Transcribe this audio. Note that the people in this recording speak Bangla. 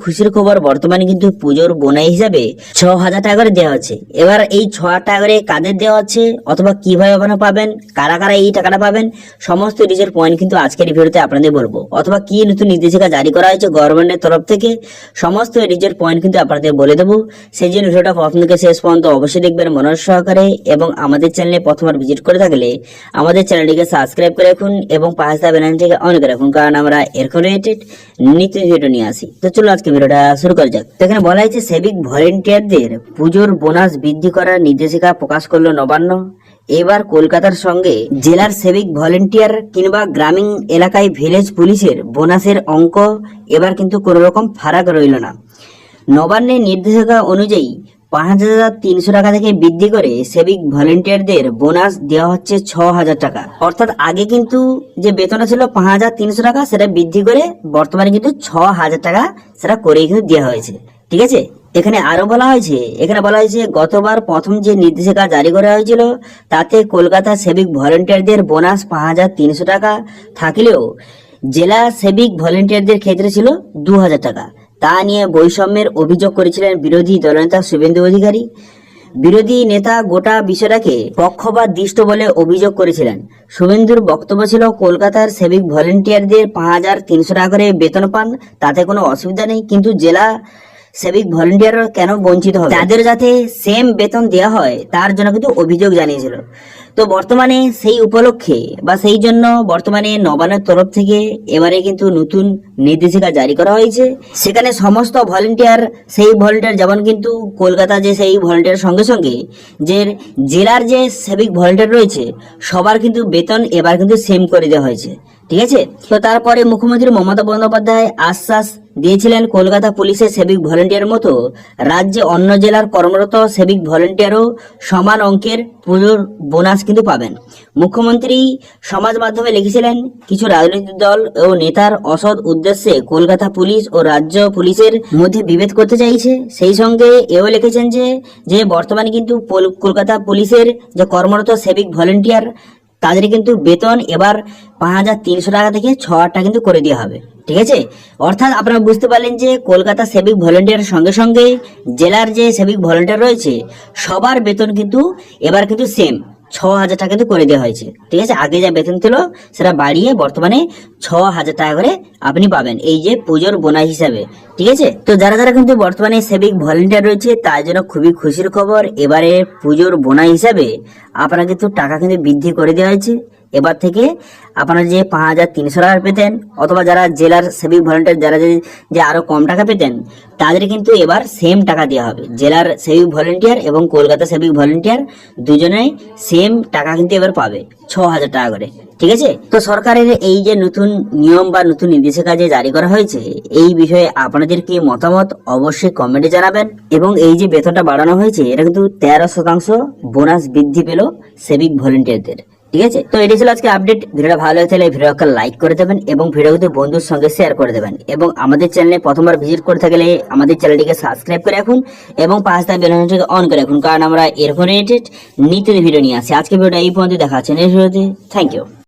খুশির খবর বর্তমানে কিন্তু পুজোর বোনাই হিসাবে ছ হাজার টাকা করে দেওয়া হচ্ছে। এবার এই ছ হাজার টাকা করে কাদের দেওয়া হচ্ছে অথবা কীভাবে আপনারা পাবেন, কারা কারা এই টাকাটা পাবেন, সমস্ত নিজের পয়েন্ট কিন্তু আজকের ভিডিওতে আপনাদের বলব। অথবা কি নতুন নির্দেশিকা জারি করা হয়েছে গভর্নমেন্টের তরফ থেকে, সমস্ত নিজের পয়েন্ট কিন্তু আপনাদের বলে দেবো। সেই জন্য ভিডিওটা প্রথম থেকে শেষ পর্যন্ত অবশ্যই দেখবেন মনোজ সহকারে এবং আমাদের চ্যানেলে প্রথমবার ভিজিট করে থাকলে আমাদের চ্যানেলটিকে সাবস্ক্রাইব করে রাখুন এবং পাশে থাকা বেলাইনটিকে অন করে রাখুন। কারণ আমরা এরকম রিলেটেড নিত্য ভিডিও নিয়ে আসি। তো চলো আজকে ভিডিওটা শুরু করা যাক। এখানে বলা হয়েছে সেভিক ভলেন্টিয়ারদের পুজোর বোনাস বৃদ্ধি করার নির্দেশিকা প্রকাশ করল নবান্ন। এবার কলকাতার সঙ্গে জেলার সেভিক ভলেন্টিয়ার কিংবা গ্রামীণ এলাকায় ভিলেজ পুলিশের বোনাসের অঙ্ক এবার কিন্তু কোনো রকম ফারাক রইল না। নবান্নের নির্দেশিকা অনুযায়ী পাঁচ হাজার তিনশো টাকা থেকে বৃদ্ধি করে সেভিক ভলেন্টিয়ারদের বোনাস দেওয়া হচ্ছে ছ হাজার টাকা। অর্থাৎ আগে কিন্তু যে বেতনটা ছিল পাঁচ হাজার তিনশো টাকা, সেটা বৃদ্ধি করে বর্তমানে কিন্তু ছ হাজার টাকা সেটা করে কিন্তু দেওয়া হয়েছে। ঠিক আছে? এখানে আরও বলা হয়েছে, এখানে বলা হয়েছে, গতবার প্রথম যে নির্দেশিকা জারি করা হয়েছিল, তাতে কলকাতা সেভিক ভলেন্টিয়ারদের বোনাস পাঁচ হাজার তিনশো টাকা থাকলেও জেলা সেভিক ভলেন্টিয়ারদের ক্ষেত্রে ছিল দু হাজার টাকা। তা নিয়ে বৈষম্যের অভিযোগ করেছিলেন বিরোধী দলনেতা শুভেন্দু অধিকারী। বিরোধী নেতা গোটা বিষয়টাকে পক্ষপাত দৃষ্ট বলে অভিযোগ করেছিলেন। শুভেন্দুর বক্তব্য ছিল, কলকাতার সেভিক ভলেন্টিয়ারদের পাঁচ হাজার তিনশো টাকা করে বেতন পান, তাতে কোনো অসুবিধা নেই, কিন্তু জেলা সেভিক ভলেন্টিয়ার কেন বঞ্চিত হবে? তাদের যাতে সেম বেতন দেওয়া হয়, তার জন্য কিন্তু অভিযোগ জানিয়েছিল। তো বর্তমানে সেই উপলক্ষে বা সেই জন্য বর্তমানে নবান্নের তরফ থেকে এবারে কিন্তু নতুন নির্দেশিকা জারি করা হয়েছে। সেখানে সমস্ত ভলেন্টিয়ার, সেই ভলেন্টিয়ার যেমন কিন্তু কলকাতা যে সেই ভলেন্টিয়ার সঙ্গে সঙ্গে যে জেলার যে সেভিক ভলেন্টিয়ার রয়েছে, সবার কিন্তু বেতন এবার কিন্তু সেম করে দেওয়া হয়েছে। ঠিক আছে? তো তারপরে মুখ্যমন্ত্রী মমতা বন্দ্যোপাধ্যায় আশ্বাস দিয়েছিলেন কলকাতা পুলিশের সেভিক ভলেন্টিয়ার মতো। রাজ্যে অন্য জেলার কর্মরত সেভিক ভলেন্টিয়ারও সমান অঙ্কের পুজোর বোনাস কিন্তু পাবেন। মুখ্যমন্ত্রী সমাজ মাধ্যমে লিখেছিলেন, কিছু রাজনৈতিক দল ও নেতার অসৎ উদ্দেশ্যে কলকাতা পুলিশ ও রাজ্য পুলিশের মধ্যে বিভেদ করতে চাইছে। সেই সঙ্গে এও লিখেছেন যে যে বর্তমানে কিন্তু কলকাতা পুলিশের যে কর্মরত সেভিক ভলেন্টিয়ার তাদের কিন্তু বেতন এবার পাঁচ হাজার তিনশো টাকা থেকে ছ টাকা কিন্তু করে দেওয়া হবে, ঠিক আছে? অর্থাৎ আপনারা বুঝতে পারলেন যে কলকাতা সেভিক ভলেন্টিয়ারের সঙ্গে সঙ্গে জেলার যে সেভিক ভলেন্টিয়ার রয়েছে, সবার বেতন কিন্তু এবার কিন্তু সেম ছ হাজার টাকা কিন্তু করে দেওয়া হয়েছে। ঠিক আছে? আগে যা বেতন ছিল, সেটা বাড়িয়ে বর্তমানে ছ হাজার টাকা করে আপনি পাবেন। এই যে পুজোর বোনাস হিসাবে। ঠিক আছে? তো যারা যারা কিন্তু বর্তমানে সেভিক ভলেন্টিয়ার রয়েছে, তার জন্য খুবই খুশির খবর। এবারে পুজোর বোনাস হিসাবে আপনারা কিন্তু টাকা কিন্তু বৃদ্ধি করে দেওয়া হয়েছে। এবার থেকে আপনারা যে পাঁচ হাজার তিনশো টাকা পেতেন, অথবা যারা জেলার সেভিক ভলেন্টিয়ার যারা যে যে আরও কম টাকা পেতেন, তাদের কিন্তু এবার সেম টাকা দেওয়া হবে। জেলার সেভিক ভলেন্টিয়ার এবং কলকাতা সেভিক ভলেন্টিয়ার দুজনেই সেম টাকা কিন্তু এবার পাবে, ছ হাজার টাকা করে। ঠিক আছে? তো সরকারের এই যে নতুন নিয়ম বা নতুন নির্দেশিকা যে জারি করা হয়েছে, এই বিষয়ে আপনাদের কি মতামত অবশ্যই কমেন্টে জানাবেন। এবং এই যে বেতনটা বাড়ানো হয়েছে, এটা কিন্তু তেরো শতাংশ বোনাস বৃদ্ধি পেল সেভিক ভলেন্টিয়ারদের ঠিক আছে? তো এটি ছিল আজকে আপডেট ভিডিওটা ভালো হয়ে থাকলে ভিডিওকে লাইক করে দেবেন এবং ভিডিওটি বন্ধুর সঙ্গে শেয়ার করে দেবেন। এবং আমাদের চ্যানেলে প্রথমবার ভিজিট করে থাকলে আমাদের চ্যানেলটিকে সাবস্ক্রাইব করে রাখুন এবং পাঁচ তার বেলনটিকে অন করে রাখুন। কারণ আমরা এরকম রিলেটেড নিত্য ভিডিও নিয়ে আসি। আজকে ভিডিওটা এই পর্যন্ত দেখা হচ্ছে নেক্সট ভিডিওতে থ্যাংক ইউ